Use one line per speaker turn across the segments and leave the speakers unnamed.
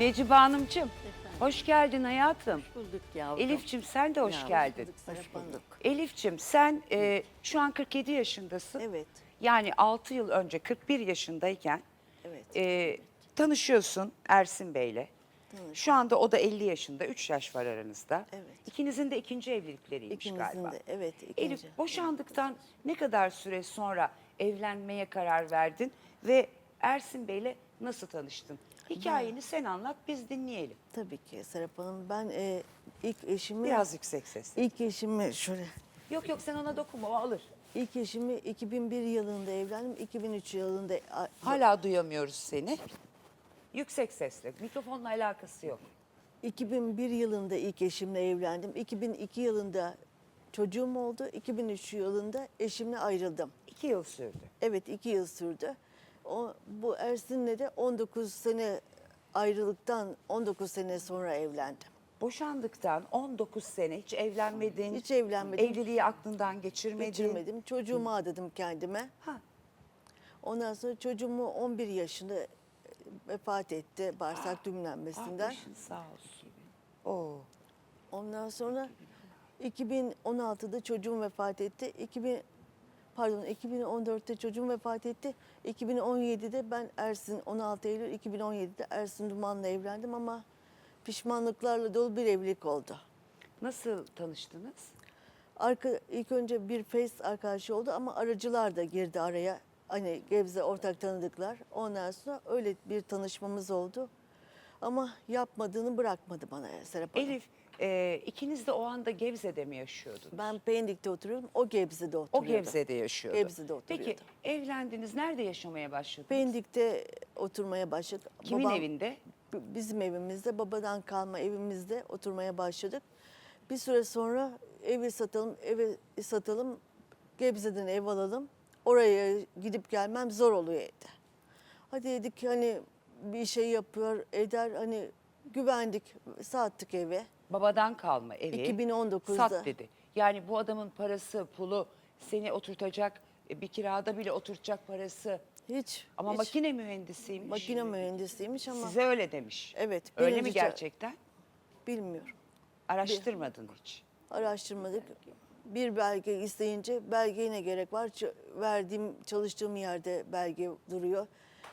Necibe Hanımcığım, hoş geldin hayatım.
bulduk yavrum.
Elifçim sen de hoş
Ya,
geldin.
Hoş bulduk.
Elifçim sen e, şu an 47 yaşındasın.
Evet.
Yani 6 yıl önce 41 yaşındayken
Evet.
e, tanışıyorsun Ersin Bey'le. Şu anda o da 50 yaşında, 3 yaş var aranızda.
Evet.
İkinizin de ikinci evlilikleriymiş
İkimizin
galiba.
de evet ikinci.
Elif boşandıktan ne kadar süre sonra evlenmeye karar verdin ve Ersin Bey'le nasıl tanıştın? Hikayeni sen anlat biz dinleyelim.
Tabii ki Serap Hanım. Ben e, ilk eşimi
Biraz yüksek ses.
ilk eşimi şöyle
Yok yok sen ona dokunma o alır.
ilk eşimi 2001 yılında evlendim. 2003 yılında a-
Hala duyamıyoruz seni. Yüksek sesle. Mikrofonla alakası yok.
2001 yılında ilk eşimle evlendim. 2002 yılında çocuğum oldu. 2003 yılında eşimle ayrıldım.
İki yıl sürdü.
Evet iki yıl sürdü. O, bu Ersin'le de 19 sene ayrılıktan 19 sene sonra evlendim.
Boşandıktan 19 sene hiç evlenmedin.
Hiç evlenmedim.
Evliliği aklından geçirmedin.
Geçirmedim. Çocuğumu adadım kendime.
Ha.
Ondan sonra çocuğumu 11 yaşında e, vefat etti bağırsak
Ah
düğümlenmesinden.
başın sağ olsun. Oo.
Ondan sonra 2016'da çocuğum vefat etti. 2000 pardon 2014'te çocuğum vefat etti. 2017'de ben Ersin 16 Eylül 2017'de Ersin Duman'la evlendim ama pişmanlıklarla dolu bir evlilik oldu.
Nasıl tanıştınız?
Arka, ilk önce bir Face arkadaşı oldu ama aracılar da girdi araya. Hani Gebze ortak tanıdıklar. Ondan sonra öyle bir tanışmamız oldu. Ama yapmadığını bırakmadı bana Serap Hanım.
Elif e, ikiniz de o anda Gebze'de mi yaşıyordunuz?
Ben Pendik'te oturuyordum. O Gebze'de
o
oturuyordu.
Gebze'de yaşıyordu.
Gebze'de oturuyordu.
Peki evlendiniz nerede yaşamaya başladınız?
Pendik'te oturmaya başladık.
Kimin
Babam-
evinde?
b- Bizim evimizde, babadan kalma evimizde oturmaya başladık. Bir süre sonra evi satalım, evi satalım, Gebze'den ev alalım. Oraya gidip gelmem zor oluyor evde. Hadi dedik hani bir şey yapıyor, eder hani güvendik, sattık evi.
Babadan kalma evi.
2019'da.
Sat dedi. Yani bu adamın parası, pulu seni oturtacak, e, bir kirada bile oturtacak parası.
Hiç.
Ama
hiç.
makine mühendisiymiş.
makine mühendisiymiş ama
Size öyle demiş.
Evet,
Öyle mi gerçekten?
bilmiyorum.
Araştırmadın hiç.
araştırmadık. Bir belge isteyince belgeye ne gerek var? Verdiğim, çalıştığım yerde belge duruyor.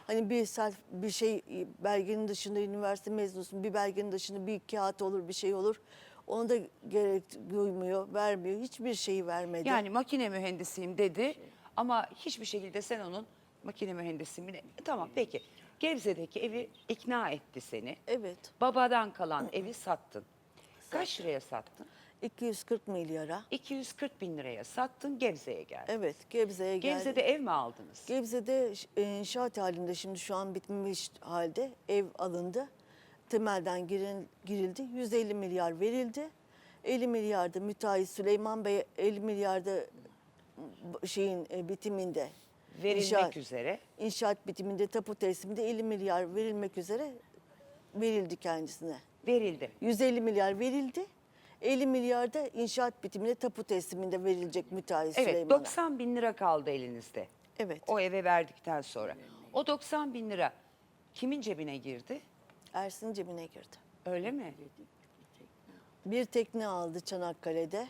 Hani bir self, bir şey belgenin dışında üniversite mezunusun, bir belgenin dışında bir kağıt olur, bir şey olur. Onu da gerek duymuyor, vermiyor. Hiçbir şeyi vermedi.
Yani makine mühendisiyim dedi ama hiçbir şekilde sen onun makine mühendisiyim. E, Tamam peki. Gebze'deki evi ikna etti seni.
Evet.
Babadan kalan evi sattın. Kaç liraya sattın?
240 milyara.
240 bin liraya sattın Gebze'ye geldin.
Evet, Gebze'ye geldi.
Gebze'de ev mi aldınız?
Gebze'de e, inşaat halinde şimdi şu an bitmiş halde ev alındı. Temelden girin- girildi. 150 milyar verildi. 50 milyarda müteahhit Süleyman Bey 50 milyarda şeyin e, bitiminde
Verilmek
inşaat,
üzere.
inşaat bitiminde tapu tesliminde 50 milyar verilmek üzere verildi kendisine.
Verildi.
150 milyar verildi. 50 milyar da inşaat bitiminde tapu tesliminde verilecek müteahhit
Evet
Süleyman'a.
90 bin lira kaldı elinizde.
Evet.
O eve verdikten sonra. O 90 bin lira kimin cebine girdi?
Ersin cebine girdi.
Öyle mi?
Bir tekne aldı Çanakkale'de.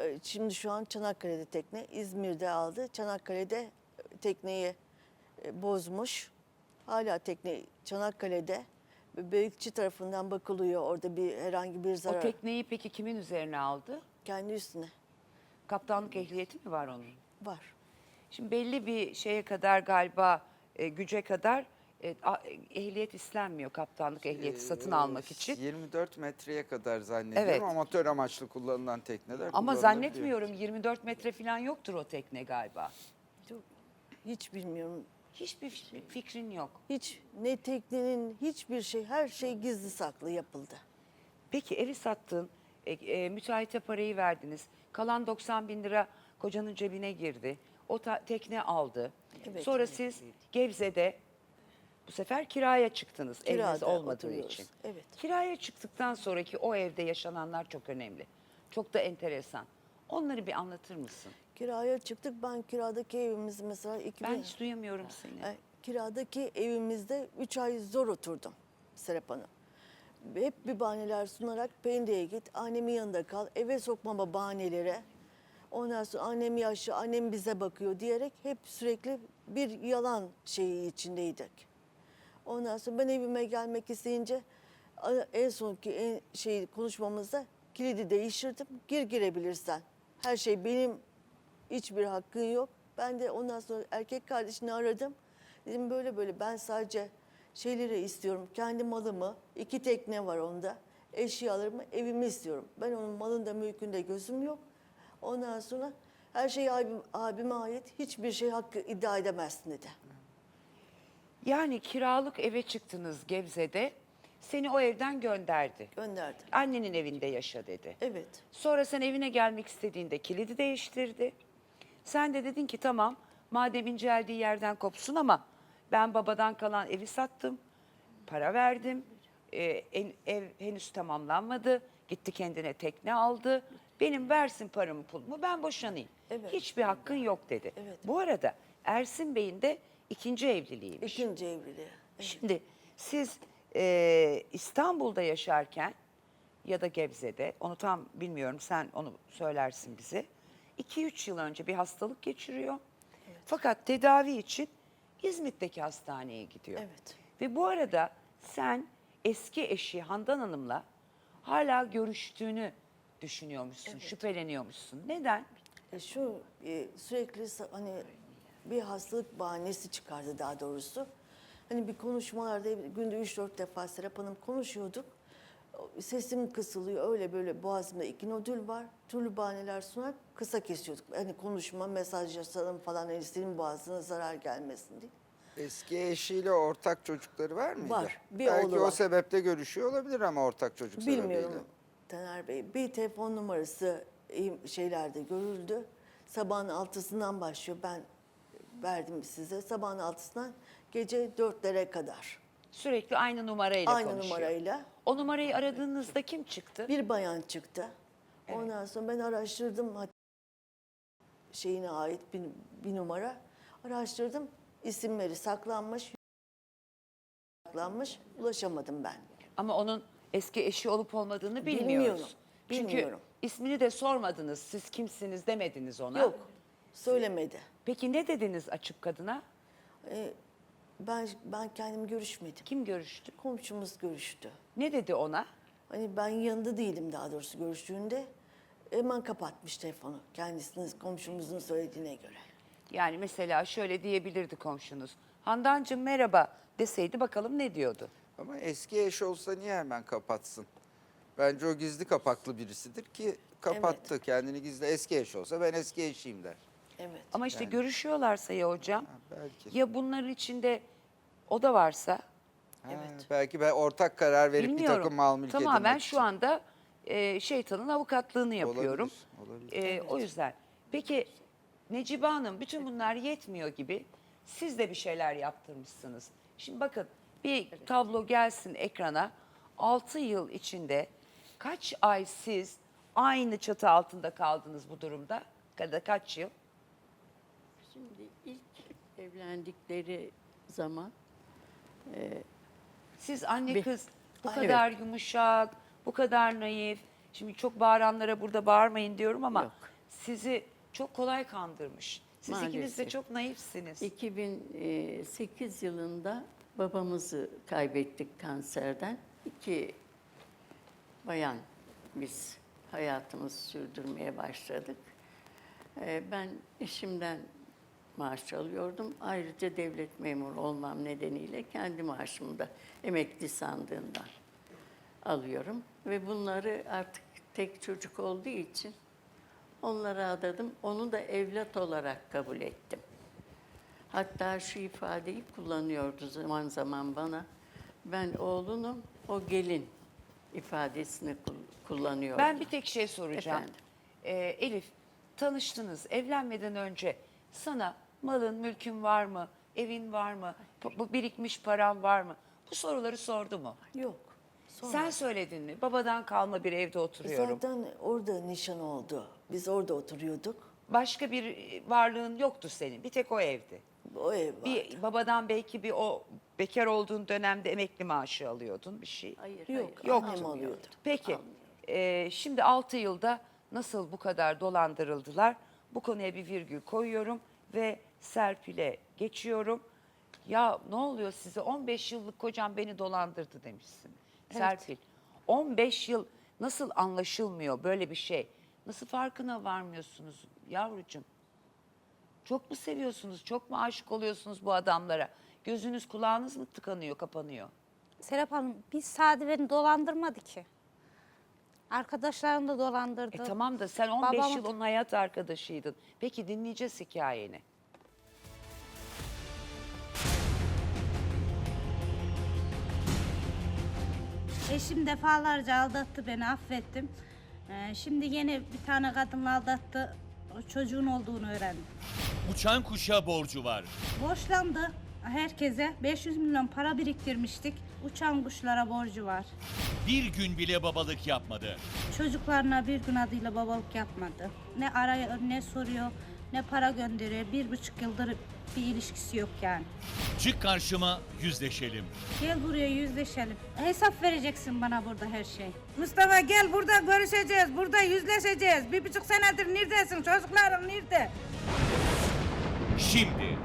Ee, Şimdi şu an Çanakkale'de tekne. İzmir'de aldı. Çanakkale'de e, tekneyi e, bozmuş. Hala tekne Çanakkale'de. Beylikçi tarafından bakılıyor. Orada bir herhangi bir
O
zarar.
tekneyi peki kimin üzerine aldı?
Kendi üstüne
Kaptanlık ehliyeti mi var onun?
var.
Şimdi belli bir şeye kadar galiba e, güce kadar e, a- ehliyet istenmiyor kaptanlık ehliyeti satın almak için.
24 metreye kadar zannediyorum
Evet.
amatör amaçlı kullanılan tekneler
Ama
kullanılabiliyor.
zannetmiyorum 24 metre falan yoktur o tekne galiba.
Hiç bilmiyorum.
Hiçbir fi- fikrin yok.
Hiç ne teknenin hiçbir şey her şey gizli saklı yapıldı.
Peki evi sattın, e, e, müteahhite parayı verdiniz. Kalan 90 bin lira kocanın cebine girdi. O ta- tekne aldı.
Evet.
Sonra siz Gebze'de bu sefer kiraya çıktınız eviniz
Kirada
olmadığı
oturuyoruz,
için.
evet.
Kiraya çıktıktan sonraki o evde yaşananlar çok önemli. Çok da enteresan. Onları bir anlatır mısın?
Kiraya çıktık. Ben kiradaki evimiz mesela 2000,
Ben hiç duyamıyorum seni.
E, kiradaki evimizde 3 ay zor oturdum Serap Hanım. Hep bir bahaneler sunarak Pendik'e git, annemin yanında kal, eve sokmama bahanelere. Ondan sonra annem yaşlı, annem bize bakıyor diyerek hep sürekli bir yalan şeyi içindeydik. Ondan sonra ben evime gelmek isteyince en sonki en şey konuşmamızda kilidi değiştirdim. Gir girebilirsen. Her şey benim hiçbir hakkın yok. Ben de ondan sonra erkek kardeşini aradım. Dedim böyle böyle ben sadece şeyleri istiyorum. Kendi malımı, iki tekne var onda. Eşyalarımı, evimi istiyorum. Ben onun malında, mülkünde gözüm yok. Ondan sonra her şey abim, abime ait. Hiçbir şey hakkı iddia edemezsin dedi.
Yani kiralık eve çıktınız Gebze'de. Seni o evden gönderdi.
Gönderdi.
Annenin evinde yaşa dedi.
Evet.
Sonra sen evine gelmek istediğinde kilidi değiştirdi. Sen de dedin ki tamam madem inceldiği yerden kopsun ama ben babadan kalan evi sattım. Para verdim. Ee, en- ev henüz tamamlanmadı. Gitti kendine tekne aldı. Benim versin paramı pulumu ben boşanayım.
Evet.
Hiçbir hakkın yok dedi.
Evet.
Bu arada Ersin Bey'in de ikinci evliliğiymiş.
İkinci evliliği.
Şimdi siz e, İstanbul'da yaşarken ya da Gebze'de onu tam bilmiyorum sen onu söylersin bize. 2-3 yıl önce bir hastalık geçiriyor. Fakat tedavi için İzmit'teki hastaneye gidiyor.
Evet.
Ve bu arada sen eski eşi Handan Hanım'la hala görüştüğünü düşünüyormuşsun, şüpheleniyormuşsun. Neden?
E şu e, sürekli hani bir hastalık bahanesi çıkardı daha doğrusu. Hani bir konuşmalarda günde 3-4 defa Serap Hanım konuşuyorduk. Sesim kısılıyor öyle böyle boğazımda iki nodül var. Türlü bahaneler sunarak kısa kesiyorduk. Hani konuşma, mesajlaşalım falan hani senin boğazına zarar gelmesin diye.
Eski eşiyle ortak çocukları var mıydı?
Var, bir
Belki
oğlu
o
var.
sebeple görüşüyor olabilir ama ortak çocuk
Bilmiyorum
sebebiyle.
Taner Bey. Bir telefon numarası şeylerde görüldü. Sabahın altısından başlıyor. Ben verdim size. Sabahın altısından gece dörtlere kadar.
Sürekli aynı numarayla
Aynı
konuşuyor.
numarayla.
O numarayı aradığınızda kim çıktı?
Bir bayan çıktı. Ondan sonra ben araştırdım şeyine ait bir, bir numara. Araştırdım. İsimleri saklanmış. Saklanmış. Ulaşamadım ben.
Ama onun eski eşi olup olmadığını bilmiyoruz.
Bilmiyorum,
Çünkü
bilmiyorum.
ismini de sormadınız. Siz kimsiniz demediniz ona.
Yok. Söylemedi.
Peki ne dediniz açık kadına?
Ee, ben ben kendim görüşmedim.
Kim görüştü?
Komşumuz görüştü.
Ne dedi ona?
Hani ben yanında değilim daha doğrusu görüştüğünde. Hemen kapatmış telefonu kendisinin komşumuzun söylediğine göre.
Yani mesela şöyle diyebilirdi komşunuz. Handancığım merhaba deseydi bakalım ne diyordu?
Ama eski eş olsa niye hemen kapatsın? Bence o gizli kapaklı birisidir ki kapattı kendini gizli. Eski eş olsa ben eski eşiyim der.
Evet.
Ama işte görüşüyorlarsa ya hocam.
Ha, belki.
Ya bunların içinde o da varsa
Ha, Belki ben ortak karar verip bir
bilmiyorum.
takım mal mülk
Tamamen
edinmek
şu
için.
anda e, şeytanın avukatlığını yapıyorum.
Olabilir, olabilir.
E, O yüzden. Peki Necibe Hanım bütün bunlar yetmiyor gibi siz de bir şeyler yaptırmışsınız. Şimdi bakın bir tablo gelsin ekrana. 6 yıl içinde kaç ay siz aynı çatı altında kaldınız bu durumda? Ya da kaç yıl?
Şimdi ilk evlendikleri zaman
Siz anne kız bu
Ay,
kadar yumuşak, bu kadar naif. Şimdi çok bağıranlara burada bağırmayın diyorum ama
Yok.
sizi çok kolay kandırmış. Siz ikiniz de
Maalesef.
çok naifsiniz.
2008 yılında babamızı kaybettik kanserden. İki bayan biz hayatımızı sürdürmeye başladık. Ee, Ben eşimden maaş alıyordum. Ayrıca devlet memuru olmam nedeniyle kendi maaşımı da emekli sandığından alıyorum. Ve bunları artık tek çocuk olduğu için onlara adadım. Onu da evlat olarak kabul ettim. Hatta şu ifadeyi kullanıyordu zaman zaman bana. Ben oğlunum, o gelin ifadesini kul- kullanıyordu.
Ben bir tek şey soracağım.
Efendim?
Ee, Elif, tanıştınız. Evlenmeden önce sana malın, mülkün var mı? Evin var mı? Bu- Bu birikmiş paran var mı? Bu soruları sordu mu?
Yok. Sonra.
Sen söyledin mi? Babadan kalma bir evde oturuyorum.
Zaten orada nişan oldu. Biz orada oturuyorduk.
Başka bir varlığın yoktu senin. Bir tek o evdi.
O ev vardı.
Bir babadan belki bir o Bekar olduğun dönemde emekli maaşı alıyordun bir şey.
Hayır,
Yok,
hayır.
Yok.
annem
almıyordu.
alıyordu.
Peki e, şimdi 6 yılda nasıl bu kadar dolandırıldılar? Bu konuya bir virgül koyuyorum ve Serpil'e geçiyorum. Ya ne oluyor size 15 yıllık kocam beni dolandırdı demişsin. Serpil 15 yıl nasıl anlaşılmıyor böyle bir şey? Nasıl farkına varmıyorsunuz yavrucuğum? Çok mu seviyorsunuz? Çok mu aşık oluyorsunuz bu adamlara? Gözünüz kulağınız mı tıkanıyor, kapanıyor?
Serap Hanım biz Sadi beni dolandırmadı ki. Arkadaşlarım da dolandırdı.
E tamam da sen 15
Babam-
yıl onun hayat arkadaşıydın. Peki dinleyeceğiz hikayeni.
Eşim defalarca aldattı beni affettim. Ee, şimdi yine bir tane kadınla aldattı. O çocuğun olduğunu öğrendim.
Uçan kuşa borcu var.
Borçlandı herkese. 500 milyon para biriktirmiştik. Uçan kuşlara borcu var.
Bir gün bile babalık yapmadı.
Çocuklarına bir gün adıyla babalık yapmadı. Ne araya ne soruyor ne para gönderiyor. Bir buçuk yıldır bir ilişkisi yok yani.
Çık karşıma yüzleşelim.
Gel buraya yüzleşelim. Hesap vereceksin bana burada her şey. Mustafa gel burada görüşeceğiz. Burada yüzleşeceğiz. Bir buçuk senedir neredesin? Çocukların nerede?
Şimdi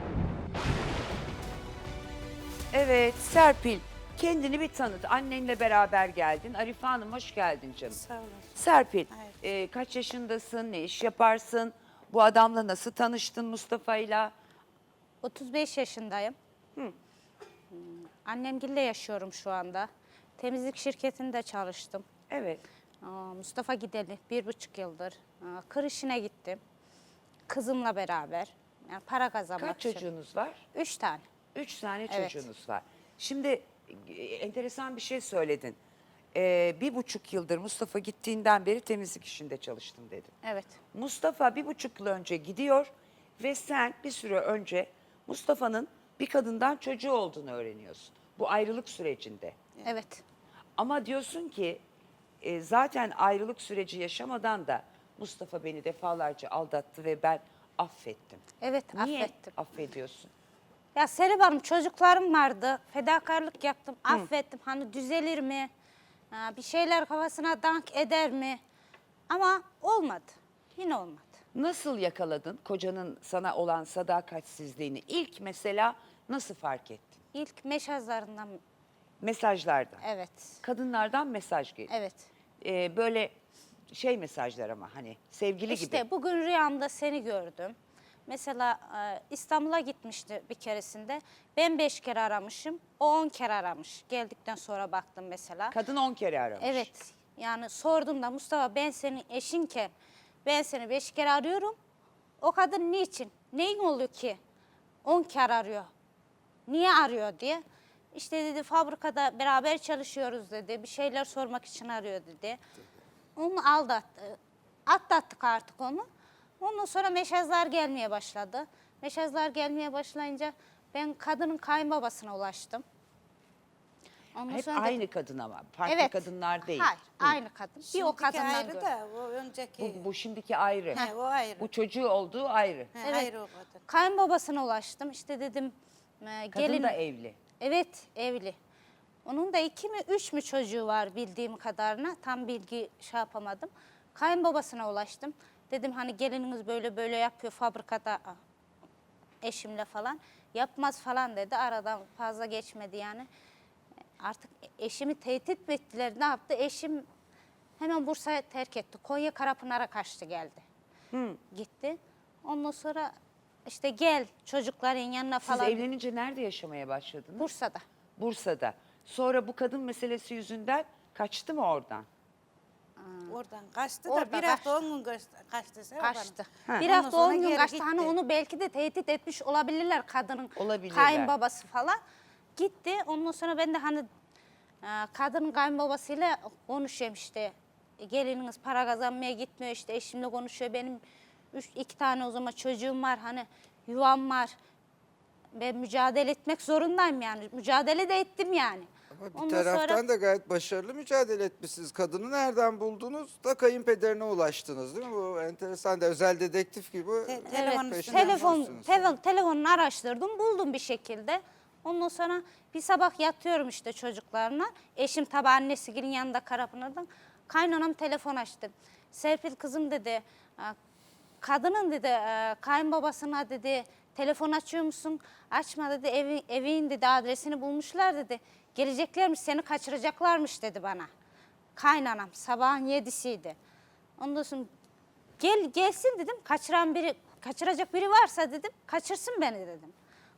Evet Serpil kendini bir tanıt. Annenle beraber geldin. Arife Hanım hoş geldin canım.
Sağ olun.
Serpil
Evet.
e, kaç yaşındasın, ne iş yaparsın? Bu adamla nasıl tanıştın Mustafa'yla?
35 yaşındayım. Hmm. Annemgille yaşıyorum şu anda. Temizlik şirketinde çalıştım.
Evet.
Aa, Mustafa gideli bir buçuk yıldır. Aa, Kır işine gittim. Kızımla beraber. Yani para kazanmak
Kaç
için.
çocuğunuz var?
Üç tane.
Üç tane
Evet.
çocuğunuz var. Şimdi enteresan bir şey söyledin. E, bir buçuk yıldır Mustafa gittiğinden beri temizlik işinde çalıştım dedin.
Evet.
Mustafa bir buçuk yıl önce gidiyor ve sen bir süre önce Mustafa'nın bir kadından çocuğu olduğunu öğreniyorsun. Bu ayrılık sürecinde.
Evet.
Ama diyorsun ki e, zaten ayrılık süreci yaşamadan da Mustafa beni defalarca aldattı ve ben affettim.
Evet
Niye
affettim.
affediyorsun?
Ya Serap Hanım çocuklarım vardı. Fedakarlık yaptım. Affettim. Hani düzelir mi? Ha, bir şeyler kafasına dank eder mi? Ama olmadı. Yine olmadı.
Nasıl yakaladın kocanın sana olan sadakatsizliğini? İlk mesela nasıl fark ettin?
İlk meşazlarından
Mesajlardan.
evet.
Kadınlardan mesaj geliyor.
Evet.
Ee, böyle şey mesajlar ama hani sevgili
İşte
gibi.
bugün rüyamda seni gördüm. Mesela e, İstanbul'a gitmişti bir keresinde. Ben beş kere aramışım. O on kere aramış. Geldikten sonra baktım mesela.
Kadın 10 kere aramış.
Evet. Yani sordum da Mustafa ben senin eşinken ben seni beş kere arıyorum. O kadın niçin? Neyin oluyor ki? On kere arıyor. Niye arıyor diye. İşte dedi fabrikada beraber çalışıyoruz dedi. Bir şeyler sormak için arıyor dedi. Onu aldattı. Atlattık artık onu. Ondan sonra meşazlar gelmeye başladı. Meşazlar gelmeye başlayınca ben kadının kayınbabasına ulaştım. Ondan
Hep
sonra
aynı
dedim-
kadın ama. Farklı
Evet.
kadınlar değil.
Hayır,
Hı.
aynı kadın. bir o kadından
ayrı
gördüm.
da o önceki.
Bu, bu şimdiki ayrı.
He, o ayrı.
Bu çocuğu olduğu ayrı.
He,
Evet.
ayrı o kadın.
Kayınbabasına ulaştım. İşte dedim e,
Kadın
gelin.
da evli.
Evet, evli. Onun da iki mi, üç mü çocuğu var bildiğim kadarına. Tam bilgi şey yapamadım. Kayınbabasına ulaştım. Dedim hani gelininiz böyle böyle yapıyor fabrikada eşimle falan. Yapmaz falan dedi. Aradan fazla geçmedi yani. Artık eşimi tehdit ettiler ne yaptı? Eşim hemen Bursa'ya terk etti. Konya Karapınar'a kaçtı geldi. Gitti. Ondan sonra işte gel çocukların yanına
Siz
falan.
evlenince nerede yaşamaya başladınız?
Bursa'da.
Bursa'da. Sonra bu kadın meselesi yüzünden kaçtı mı oradan?
Oradan kaçtı
Orada
da bir hafta
kaçtı.
on gün kaçtı. Kaçtı. Serap Hanım.
Kaçtı.
Ha.
Bir
Ondan
hafta
sonra
on gün
geri
kaçtı. Hani
gitti.
onu belki de tehdit etmiş olabilirler kadının
Olabilirler.
kayınbabası falan. Gitti. Ondan sonra ben de hani e, kadının kayınbabasıyla konuşuyorum işte. Gelininiz para kazanmaya gitmiyor işte eşimle konuşuyor. Benim üç, iki tane o zaman çocuğum var hani yuvam var. Ben mücadele etmek zorundayım yani. Mücadele de ettim yani.
Ama bir
Ondan sonra-
taraftan da gayet başarılı mücadele etmişsiniz. Kadını nereden buldunuz da kayınpederine ulaştınız değil mi? Bu enteresan da özel dedektif gibi.
Te-
Evet,
telefon üstünden
Telefon, telefonunu araştırdım, buldum bir şekilde. Ondan sonra bir sabah yatıyorum işte çocuklarla. Eşim tabi annesigilin yanında Karapınar'dan. Kaynanam telefon açtı. Serpil kızım dedi, "e, kadının dedi e, kayınbabasına dedi telefon açıyor musun? Açma dedi evi, evin dedi adresini bulmuşlar dedi. Geleceklermiş seni kaçıracaklarmış dedi bana. Kaynanam sabahın yedisiydi. Ondan sonra gel gelsin dedim. Kaçıran biri kaçıracak biri varsa dedim kaçırsın beni dedim.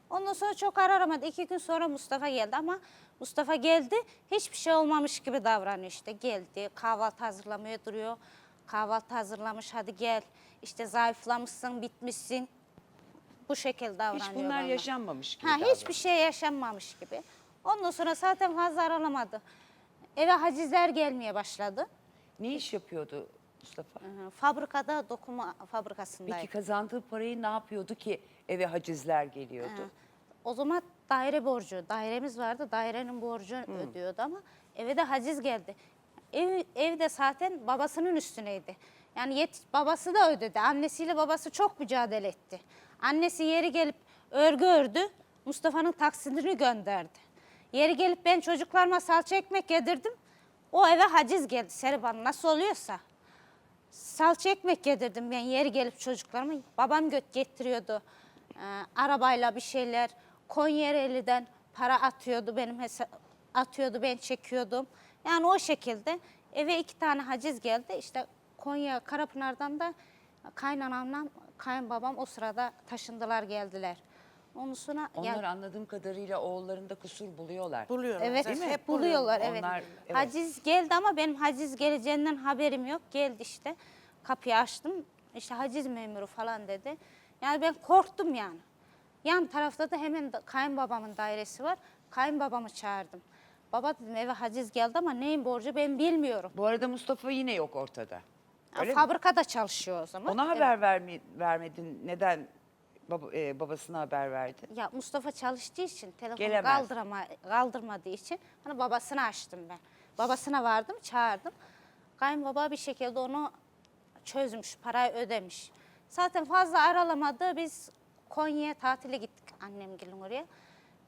Ondan sonra çok aramadı. İki gün sonra Mustafa geldi ama Mustafa geldi hiçbir şey olmamış gibi davranıyor işte. Geldi kahvaltı hazırlamaya duruyor. Kahvaltı hazırlamış hadi gel. İşte zayıflamışsın bitmişsin. Bu şekilde davranıyor
Hiç bunlar yaşanmamış gibi
Ha,
davranıyor.
hiçbir şey yaşanmamış gibi. Ondan sonra zaten fazla aralamadı. Eve hacizler gelmeye başladı.
Ne iş yapıyordu Mustafa?
Hı, Fabrikada dokuma fabrikasındaydı.
Peki kazandığı parayı ne yapıyordu ki eve hacizler geliyordu?
O zaman daire borcu, dairemiz vardı. Dairenin borcunu ödüyordu ama eve de haciz geldi. Ev, evde zaten babasının üstüneydi. Yani yet, babası da ödedi. Annesiyle babası çok mücadele etti. Annesi yeri gelip örgü ördü. Mustafa'nın taksidini gönderdi. Yeri gelip ben çocuklarıma salça ekmek yedirdim. O eve haciz geldi Serap Hanım nasıl oluyorsa. Salça ekmek yedirdim ben yeri gelip çocuklarıma. Babam göt getiriyordu. Ee, arabayla bir şeyler. Konyereli'den para atıyordu benim hesa- atıyordu ben çekiyordum. Yani o şekilde eve iki tane haciz geldi. İşte Konya Karapınar'dan da kaynanamla kayınbabam o sırada taşındılar geldiler. Ondan sonra
Onlar anladığım kadarıyla oğullarında kusur buluyorlar.
Buluyorlar.
Evet,
zaten,
hep buluyorlar. Evet.
Onlar- evet.
Haciz geldi ama benim haciz geleceğinden haberim yok. Geldi işte. Kapıyı açtım. İşte haciz memuru falan dedi. Yani ben korktum yani. Yan tarafta da hemen da- kayınbabamın dairesi var. Kayınbabamı çağırdım. Baba dedim eve haciz geldi ama neyin borcu ben bilmiyorum.
Bu arada Mustafa yine yok ortada. Öyle mi?
Fabrikada çalışıyor o zaman.
Ona haber vermi, vermedin. Neden baba, e, babasına haber verdin?
Ya Mustafa çalıştığı için telefonu
Gelemez.
kaldırama, kaldırmadığı için hani babasına açtım ben. Babasına vardım, çağırdım. Kayınbaba bir şekilde onu çözmüş, parayı ödemiş. Zaten fazla aralamadı. Biz Konya'ya tatile gittik annemgilin oraya.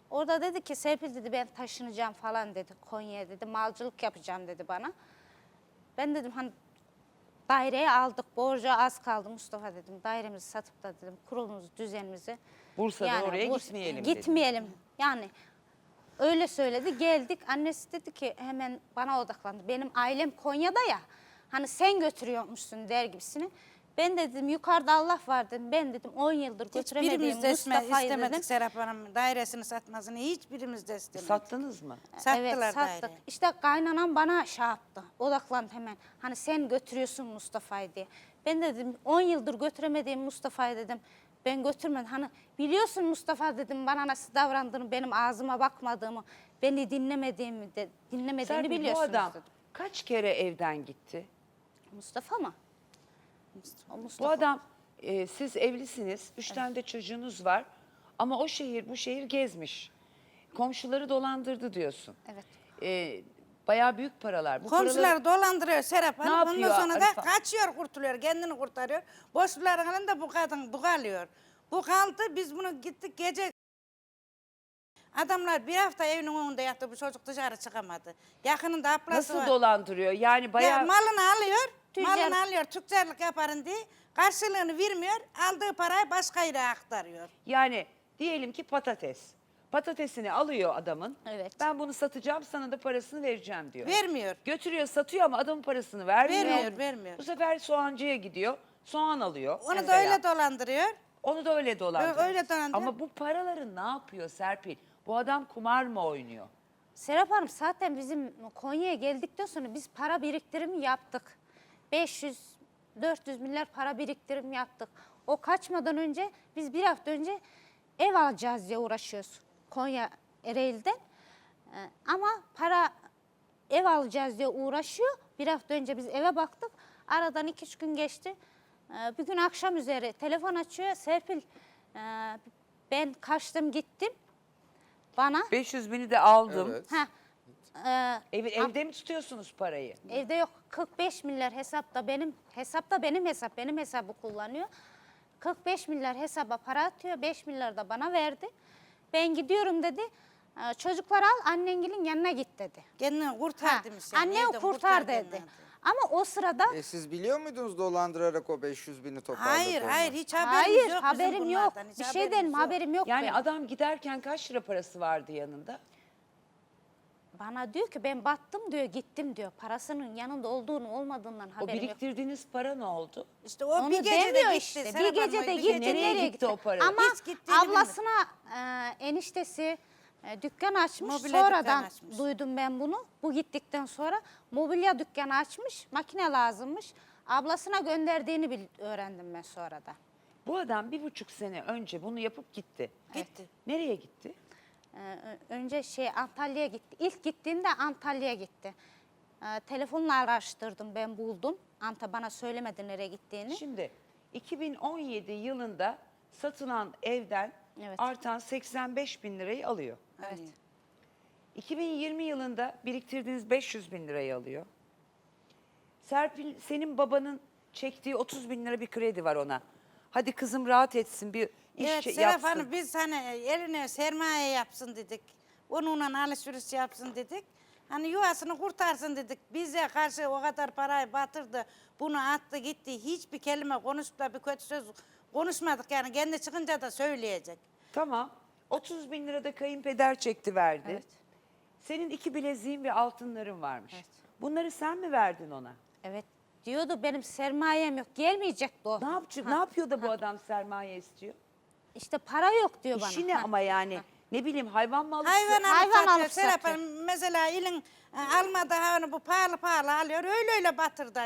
Orada dedi ki Serpil dedi ben taşınacağım falan dedi Konya'ya dedi. Malcılık yapacağım dedi bana. Ben dedim hani daireyi aldık, borcu az kaldı Mustafa dedim. Dairemizi satıp da dedim kurulumuzu, düzenimizi.
Bursa'dan oraya
Burs-
gitmeyelim dedin.
Gitmeyelim. Yani öyle söyledi. Geldik. Annesi dedi ki hemen bana odaklandı. Benim ailem Konya'da ya. Hani sen götürüyormuşsun der gibisini. Ben de dedim yukarıda Allah var dedim. Ben dedim 10 yıldır götüremediğim
Hiçbirimiz de isme-
Mustafa'yı
istemedik
dedim.
Serap Hanım dairesini satmasını. Hiçbirimiz de istemedik.
Sattınız mı?
Sattılar
evet sattık.
daireyi.
İşte kaynanam bana şey yaptı. Odaklandı hemen. Hani sen götürüyorsun Mustafa'yı diye. Ben de dedim 10 yıldır götüremediğim Mustafa'yı dedim. Ben götürmedim. Hani biliyorsun Mustafa dedim bana nasıl davrandığını, benim ağzıma bakmadığımı, beni dinlemediğimi de dinlemediğini
Serpil, bu
biliyorsunuz
adam
dedim.
kaç kere evden gitti?
Mustafa mı? O
Bu
Mustafa.
adam, e, siz evlisiniz, üç tane de çocuğunuz var. Ama o şehir, bu şehir gezmiş. Komşuları dolandırdı diyorsun.
Evet.
E, bayağı büyük paralar. Bu
Komşular
paraları-
dolandırıyor Serap Hanım.
yapıyor
Ondan sonra da
Arife?
kaçıyor kurtuluyor. Kendini kurtarıyor. Boşluların da bu kadın bu kalıyor. Bu kaldı biz bunu gittik gece Adamlar bir hafta evinin önünde yattı. Bu çocuk dışarı çıkamadı. Yakınında ablası
Nasıl
var.
dolandırıyor? Yani
Ya
bayağı...
malını alıyor.
Tüccar-
Malını alıyor. Tüccarlık yaparın diye. Karşılığını vermiyor. Aldığı parayı başka yere aktarıyor.
Yani diyelim ki patates. Patatesini alıyor adamın.
Evet.
Ben bunu satacağım sana da parasını vereceğim diyor.
Vermiyor.
Götürüyor satıyor ama adamın parasını vermiyor.
Vermiyor, vermiyor.
Bu sefer soğancıya gidiyor. Soğan alıyor.
Onu da
mesela.
öyle dolandırıyor.
Onu da öyle dolandırıyor.
öyle dolandırıyor.
Ama bu paraları ne yapıyor Serpil? Bu adam kumar mı oynuyor?
Serap Hanım zaten bizim Konya'ya geldikten sonra biz para biriktirimi yaptık. 500 400 milyar para biriktirim yaptık. O kaçmadan önce biz bir hafta önce ev alacağız diye uğraşıyoruz Konya Ereğli'den. Ee, ama para ev alacağız diye uğraşıyor. Bir hafta önce biz eve baktık. Aradan iki üç gün geçti. Ee, bir gün akşam üzeri telefon açıyor. Serpil e, ben kaçtım gittim. Bana
500 bini de aldım.
Evet.
Ha, e,
Ev, evde mi tutuyorsunuz parayı?
evde yok 45 milyar hesapta benim hesapta benim hesap benim hesabı kullanıyor. 45 milyar hesaba para atıyor 5 milyar da bana verdi. Ben gidiyorum dedi. e, çocukları al annengilin yanına git dedi.
Kendini kurtar demiş. yani.
annem
Evde
kurtar
kendini
dedi. Ama o sırada
E siz biliyor muydunuz dolandırarak o 500 bini toparladığını?
Hayır hayır hiç haberimiz
hayır
yok bizim
haberim yok.
bunlardan, hiç
Bir
haberimiz
şeyden
yok.
haberim yok.
Yani
benim.
adam giderken kaç lira parası vardı yanında?
Bana diyor ki ben battım diyor gittim diyor. Parasının yanında olduğunu olmadığından
O
haberim yok.
biriktirdiğiniz para ne oldu?
İşte o
Onu
bir gecede
demiyor
gitti.
işte.
Serap
Bir
Hanım,
gecede gitti.
gecede
Nereye
Nereye
gitti o para?
Ama
Hiç gittiğini
ablasına e, eniştesi e, dükkan açmış.
Mobilya dükkanı
Sonradan
açmış.
duydum ben bunu. Bu gittikten sonra mobilya dükkanı açmış. Makine lazımmış. Ablasına gönderdiğini bil- öğrendim ben sonradan.
Bu adam bir buçuk sene önce bunu yapıp gitti.
Gitti.
Nereye gitti?
Ee, önce şey Antalya'ya gitti. İlk gittiğinde Antalya'ya gitti. Ee, telefonla araştırdım ben buldum. Anta bana söylemedi nereye gittiğini.
Şimdi 2017 yılında satılan evden
Evet.
artan 85 bin lirayı alıyor.
Evet.
2020 yılında biriktirdiğiniz 500 bin lirayı alıyor. Serpil senin babanın çektiği 30 bin lira bir kredi var ona. Hadi kızım rahat etsin bir iş
Evet Serap
yapsın.
Hanım biz hani eline sermaye yapsın dedik. Onunla alışveriş yapsın dedik. Hani yuvasını kurtarsın dedik. Bize karşı o kadar parayı batırdı. Bunu attı gitti. Hiçbir kelime konuşup da bir kötü söz konuşmadık yani. Kendi çıkınca da söyleyecek.
Tamam. 30 bin lira da kayınpeder çekti verdi.
Evet.
Senin iki bileziğin ve altınların varmış. Bunları sen mi verdin ona?
Evet. Diyordu benim sermayem yok. Gelmeyecekti o.
Ne yapacak? Ne yapıyor da bu adam sermaye istiyor?
İşte para yok diyor bana.
İşi ne
Ha.
ama yani ne bileyim hayvan mı alıp
Hayvan alıp
Hayvan
satıyor.
alıp
Serap
satıyor.
Hanım mesela ilin e, almadı hani bu pahalı pahalı alıyor. Öyle öyle batırdı.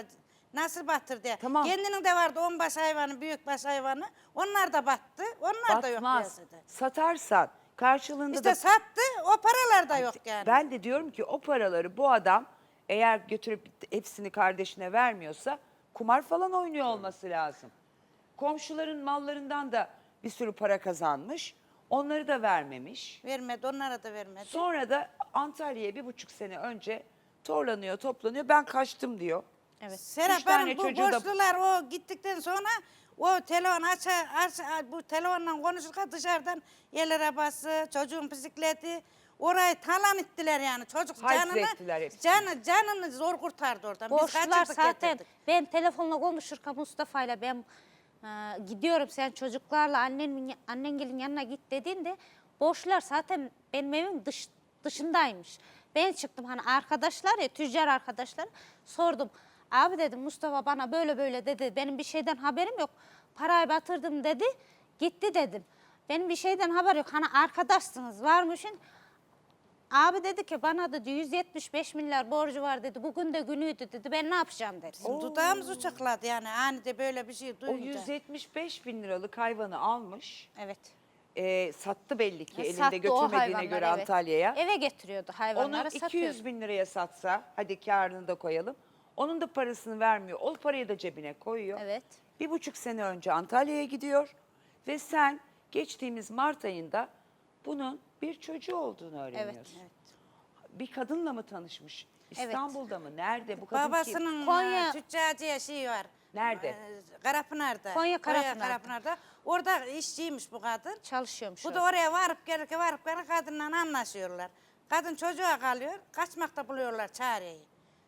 Nasıl batırdı? ya?
Tamam.
Kendinin de vardı on baş hayvanı, büyük baş hayvanı. Onlar da battı. Onlar da yok
batmaz.
piyasada.
Satarsan karşılığında
İşte
da
sattı, o paralar da yok yani.
Ben de diyorum ki o paraları bu adam eğer götürüp hepsini kardeşine vermiyorsa kumar falan oynuyor olması lazım. Komşuların mallarından da bir sürü para kazanmış. Onları da vermemiş.
Vermedi, onlara da vermedi.
Sonra da Antalya'ya bir buçuk sene önce torlanıyor, toplanıyor. Ben kaçtım diyor.
Evet.
Serap
Üç tane
Hanım bu
çocuğu da-
borçlular o gittikten sonra o telefon aç, aç, bu telefonla konuşurken dışarıdan el arabası, çocuğun bisikleti orayı talan ettiler yani. Çocuk canını,
hepsini.
canı, canını zor kurtardı oradan. Biz
Borçlular
kaçırdık
zaten
getirdik.
ben telefonla konuşurken Mustafa'yla ben gidiyorum sen çocuklarla annenin annengilin yanına git dediğinde borçlular zaten benim evim dış, dışındaymış. Ben çıktım hani arkadaşlar ya tüccar arkadaşlar sordum. Abi dedim Mustafa bana böyle böyle dedi. Benim bir şeyden haberim yok. Parayı batırdım dedi. Gitti dedim. Benim bir şeyden haber yok. Hani arkadaşsınız varmışın. Abi dedi ki bana dedi 175 milyar borcu var dedi. Bugün de günüydü dedi. Ben ne yapacağım dedi.
Bizim dudağımız uçakladı yani anide böyle bir şey
O
duyunca.
175 bin liralık hayvanı almış.
Evet.
e, sattı belli ki elinde
Sattı o
götürmediğine
hayvanları,
göre
evet.
Antalya'ya.
Eve getiriyordu
Onu
hayvanları
200
satıyordu.
bin liraya satsa, hadi karını da koyalım. Onun da parasını vermiyor. O parayı da cebine koyuyor.
Evet.
Bir buçuk sene önce Antalya'ya gidiyor. Ve sen geçtiğimiz Mart ayında bunun bir çocuğu olduğunu öğreniyorsun. Bir kadınla mı tanışmış? İstanbul'da mı? Nerede? Bu kadın kim?
Babasının
Konya-
Konya, tüccarcıya şey var.
Nerede?
Karapınar'da.
Konya Karapınar'da.
Karapınar'da. Orada işçiymiş bu kadın.
Çalışıyormuş.
Bu da oraya varıp gelirken varıp gelirken kadınla anlaşıyorlar. Kadın çocuğa kalıyor, kaçmakta buluyorlar çareyi.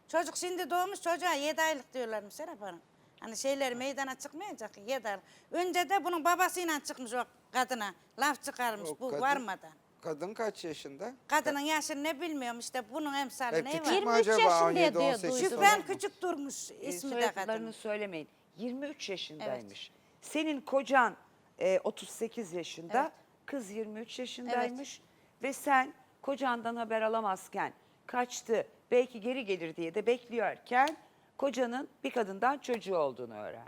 Çocuk şimdi doğmuş çocuğa 7 aylık diyorlarmış Serap Hanım. Hani şeyler meydana çıkmayacak 7 aylık. Önce de bunun babasıyla çıkmış o kadına. Laf çıkarmış
O
bu
kadın-
varmadan.
Kadın kaç yaşında?
Kadının yaşını ne bilmiyorum işte bunun emsali
E,
ne var?
mü
23
acaba?
yaşında
17,
diyor,
18
duydum.
falan
Şüphen küçük durmuş
E,
ismi de
soyadlarını
kadının.
söylemeyin. 23 yaşındaymış. Senin kocan e, 38 yaşında,
Evet.
kız 23 yaşındaymış ve sen kocandan haber alamazken kaçtı, belki geri gelir diye de bekliyorken kocanın bir kadından çocuğu olduğunu öğrendi.